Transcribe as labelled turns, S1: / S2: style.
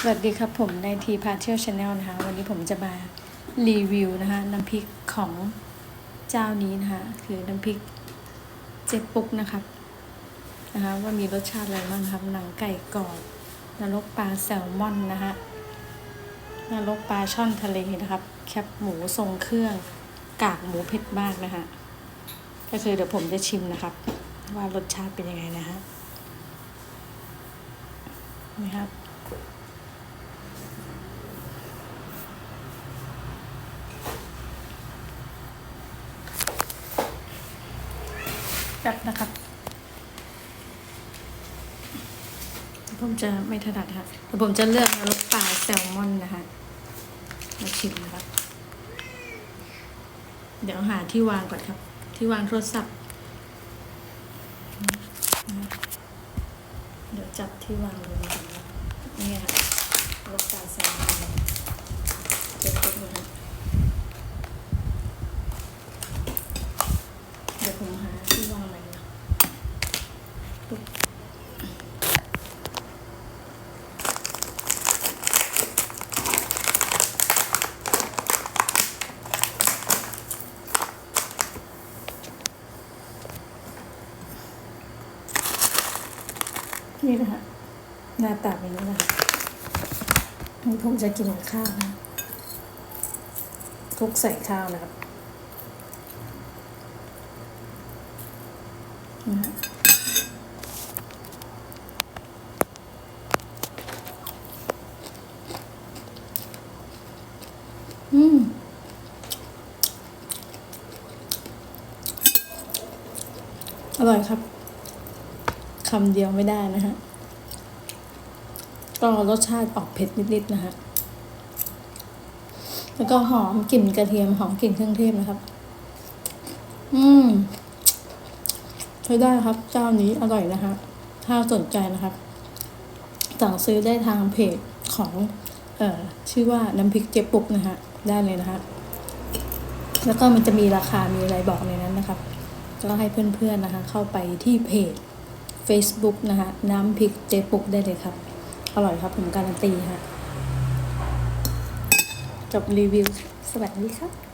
S1: สวัสดีครับผมในทีพาเที่ยวชาแนลนะคะ วันนี้ผมจะมารีวิวนะคะน้ำพริกของเจ้านี้นะคะคือน้ำพริกเจ๊ปุกนะครับนะคะว่ามีรสชาติอะไรบ้างครับหนังไก่กรอบนรกปลาแซลมอนนะคะนรกปลาช่อนทะเลนะครับ แคบหมูทรงเครื่องกากหมูเผ็ดมากนะคะก็คือเดี๋ยวผมจะชิมนะครับ ว่ารสชาติเป็นยังไงนะฮะนี่ครับ แบบนะครับ ผมจะไม่ถนัดค่ะแต่ผมจะเลือกรกปลาแซลมอนนะคะมาชิมนะครับ เดี๋ยวหาที่วางก่อนครับ ที่วางโทรศัพท์ เดี๋ยวจับที่วางเลยนะครับนี่ค่ะรกปลาแซลมอนเจ็บตัวนะครับเดี๋ยวผมหาที่วางใหม่นะปุ๊บ นี่นะคะหน้าตาเป็นอย่างนี้นะคะนี่ผมจะกินข้าวนะคลุกใส่ข้าวนะครับนะอืมอร่อยครับ คำเดียวไม่ได้นะฮะ ก็รสชาติออกเผ็ดนิดๆนะฮะ แล้วก็หอมกลิ่นกระเทียมหอมกลิ่นเครื่องเทศนะครับ อืมใช้ได้ครับ เจ้านี้อร่อยนะคะ ถ้าสนใจนะครับ สั่งซื้อได้ทางเพจของ เอ่อ ชื่อว่าน้ำพริกเจ๊ปุกนะฮะ ได้เลยนะคะแล้วก็มันจะมีราคามีอะไรบอกในนั้นนะครับ ก็ให้เพื่อนๆนะคะ เข้าไปที่เพจ Facebook นะคะน้ำพริกเจ๊ปุกได้เลยครับ อร่อยครับผมการันตีค่ะ จบรีวิว สวัสดีครับ